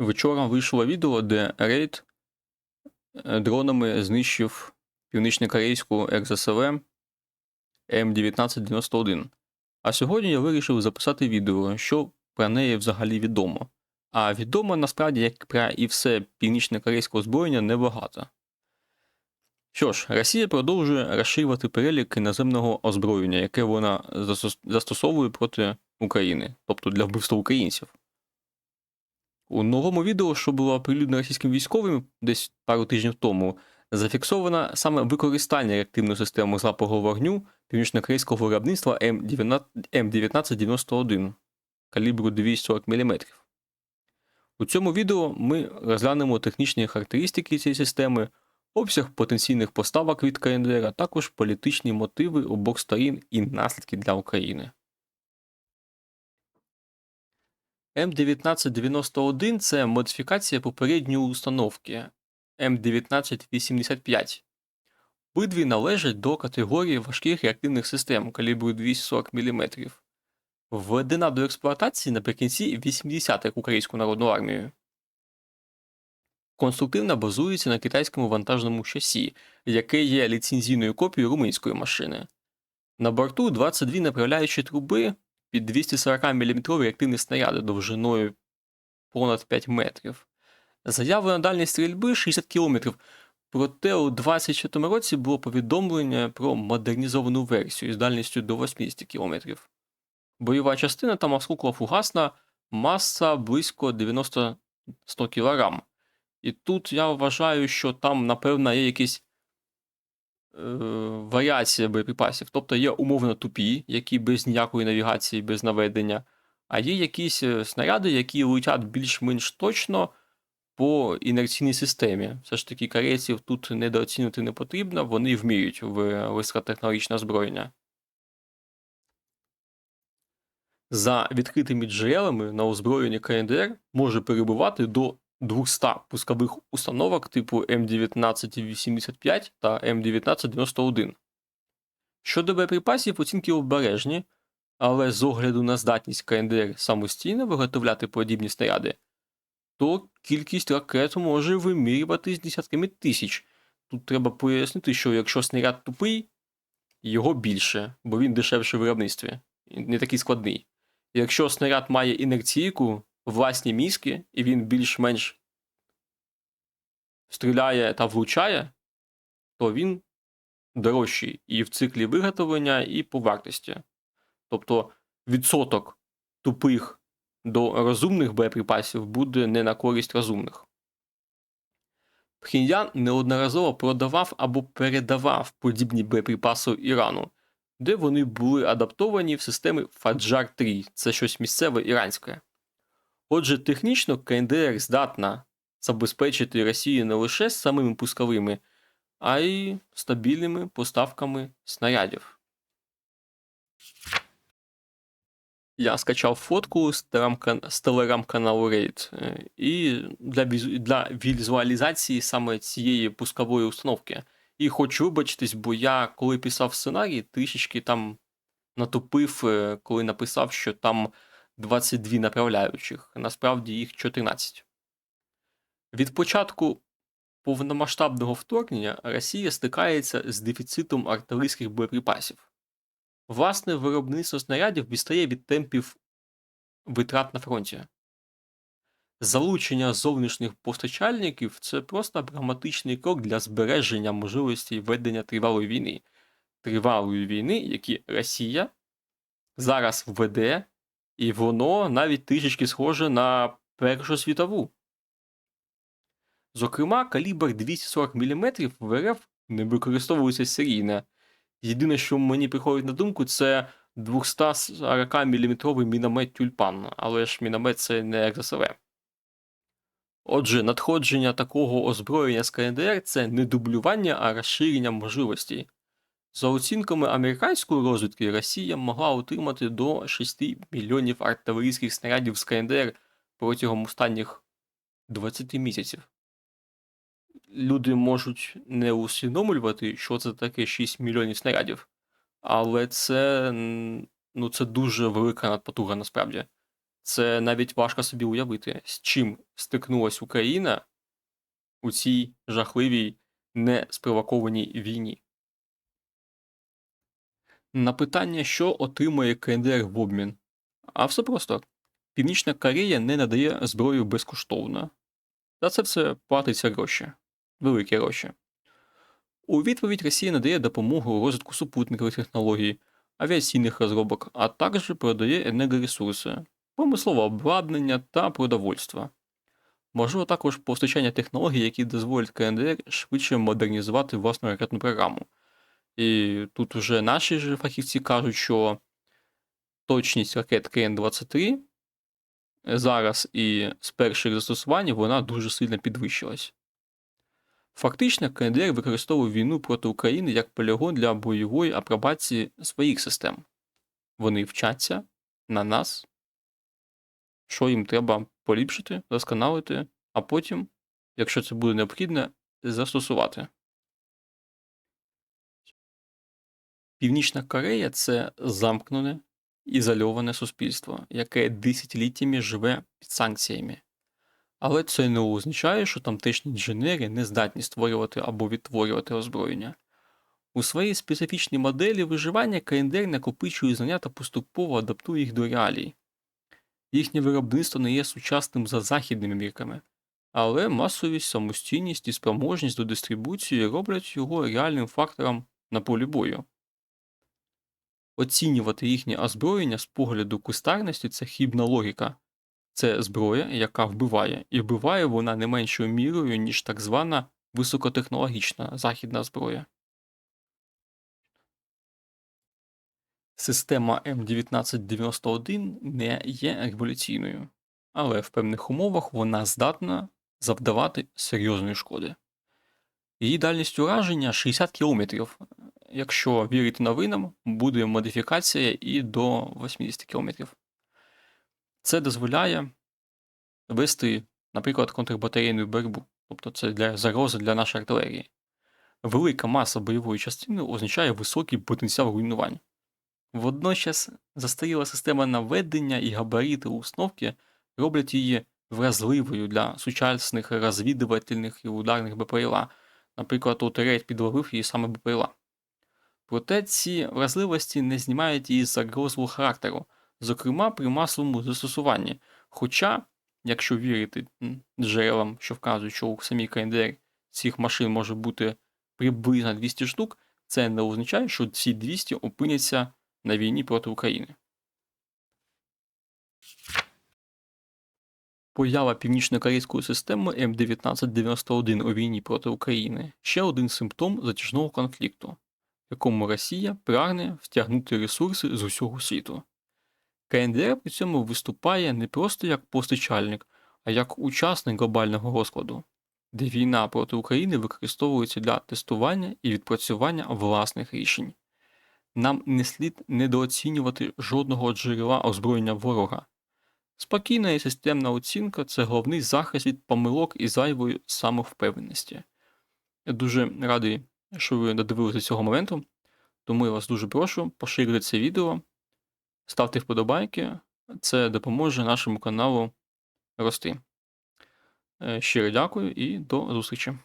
Вчора вийшло відео, де рейд е, дронами знищив північнокорейську РЗСВ М1991. А сьогодні я вирішив записати відео, що про неї взагалі відомо. А відомо насправді, як про і все північно-корейське озброєння, небагато. Що ж, Росія продовжує розширювати перелік іноземного озброєння, яке вона застосовує проти України, тобто для вбивства українців. У новому відео, що було оприлюднено російським військовим десь пару тижнів тому, зафіксовано саме використання реактивної системи залпового вогню північно-корейського виробництва М19- М1991 калібру 240 мм. У цьому відео ми розглянемо технічні характеристики цієї системи, обсяг потенційних поставок від КНДР, а також політичні мотиви обох сторін і наслідки для України. М1991 це модифікація попередньої установки М1985. Обидві належать до категорії важких реактивних систем калібру 240 мм. Введена до експлуатації наприкінці 80-х Українською народною армією. Конструктивно базується на китайському вантажному шасі, яке є ліцензійною копією румунської машини. На борту 22 направляючі труби під 240 мм реактивні снаряди довжиною понад 5 метрів. Заявлена дальність стрільби 60 км, проте у 24 році було повідомлення про модернізовану версію з дальністю до 80 км. Бойова частина там осколково-фугасна, маса близько 90-100 кг. І тут я вважаю, що там, напевно, є якісь варіація боєприпасів. Тобто є умовно тупі, які без ніякої навігації, без наведення, а є якісь е, снаряди, які летять більш-менш точно по інерційній системі. Все ж таки, корейців тут недооцінювати не потрібно, вони вміють в високотехнологічне озброєння. За відкритими джерелами на озброєнні КНДР може перебувати до 200 пускових установок типу М1985 та М1991. Щодо боєприпасів, оцінки обережні, але з огляду на здатність КНДР самостійно виготовляти подібні снаряди, то кількість ракет може вимірюватись десятками тисяч. Тут треба пояснити, що якщо снаряд тупий, його більше, бо він дешевше в виробництві, не такий складний. Якщо снаряд має інерційку, власні мізки, і він більш-менш стріляє та влучає, то він дорожчий і в циклі виготовлення, і по вартості. Тобто відсоток тупих до розумних боєприпасів буде не на користь розумних. Пхіньян неодноразово продавав або передавав подібні боєприпаси Ірану, де вони були адаптовані в системи Фаджар 3, це щось місцеве іранське. Отже, технічно КНДР здатна забезпечити Росію не лише самими пусковими, а й стабільними поставками снарядів. Я скачав фотку з телеграм- з телеграм-каналу Raid, е, і для, для візуалізації саме цієї пускової установки. І хочу вибачитись, бо я, коли писав сценарій, трішечки там натупив, е, коли написав, що там 22 направляючих. Насправді їх 14. Від початку повномасштабного вторгнення Росія стикається з дефіцитом артилерійських боєприпасів. Власне, виробництво снарядів відстає від темпів витрат на фронті. Залучення зовнішніх постачальників це просто прагматичний крок для збереження можливості ведення тривалої війни. Тривалої війни, які Росія зараз веде, і воно навіть трішечки схоже на Першу світову. Зокрема, калібр 240 мм в РФ не використовується серійно. Єдине, що мені приходить на думку, це 240 мм міномет тюльпан, але ж міномет це не РСВ. Отже, надходження такого озброєння з КНДР це не дублювання, а розширення можливостей. За оцінками американської розвідки, Росія могла отримати до 6 мільйонів артилерійських снарядів з КНДР протягом останніх 20 місяців. Люди можуть не усвідомлювати, що це таке 6 мільйонів снарядів, але це, ну, це дуже велика надпотуга насправді. Це навіть важко собі уявити, з чим стикнулась Україна у цій жахливій неспровокованій війні. На питання, що отримує КНДР в обмін. А все просто. Північна Корея не надає зброю безкоштовно. За це все платиться гроші. Великі гроші. У відповідь Росія надає допомогу у розвитку супутникових технологій, авіаційних розробок, а також продає енергоресурси, промислове обладнання та продовольство. Можливо також постачання технологій, які дозволять КНДР швидше модернізувати власну ракетну програму. І тут вже наші ж фахівці кажуть, що точність ракет КН-23 зараз і з перших застосувань вона дуже сильно підвищилась. Фактично, КНДР використовує війну проти України як полігон для бойової апробації своїх систем. Вони вчаться на нас, що їм треба поліпшити, досконалити, а потім, якщо це буде необхідно, застосувати. Північна Корея це замкнене, ізольоване суспільство, яке десятиліттями живе під санкціями. Але це не означає, що тамтешні інженери не здатні створювати або відтворювати озброєння. У своїй специфічній моделі виживання КНДР накопичує знання та поступово адаптує їх до реалій. Їхнє виробництво не є сучасним за західними мірками, але масовість, самостійність і спроможність до дистрибуції роблять його реальним фактором на полі бою. Оцінювати їхнє озброєння з погляду кустарності це хібна логіка. Це зброя, яка вбиває, і вбиває вона не меншою мірою, ніж так звана високотехнологічна західна зброя. Система М1991 не є революційною, але в певних умовах вона здатна завдавати серйозної шкоди. Її дальність ураження 60 км. Якщо вірити новинам, буде модифікація і до 80 км. Це дозволяє вести, наприклад, контрбатарейну боротьбу, тобто це для загрози для нашої артилерії. Велика маса бойової частини означає високий потенціал руйнувань. Водночас застаріла система наведення і габарити установки роблять її вразливою для сучасних розвідувальних і ударних БПЛА. Наприклад, у рейд підловив її саме БПЛА. Проте ці вразливості не знімають її загрозливого характеру, зокрема при масовому застосуванні. Хоча, якщо вірити джерелам, що вказують, що у самій КНДР цих машин може бути приблизно 200 штук, це не означає, що ці 200 опиняться на війні проти України. Поява північно-корейської системи М1991 у війні проти України ще один симптом затяжного конфлікту, якому Росія прагне втягнути ресурси з усього світу. КНДР при цьому виступає не просто як постачальник, а як учасник глобального розкладу, де війна проти України використовується для тестування і відпрацювання власних рішень. Нам не слід недооцінювати жодного джерела озброєння ворога. Спокійна і системна оцінка це головний захист від помилок і зайвої самовпевненості. Я дуже радий, що ви додивилися до цього моменту. Тому я вас дуже прошу, поширюйте це відео, ставте вподобайки, це допоможе нашому каналу рости. Е, щиро дякую і до зустрічі.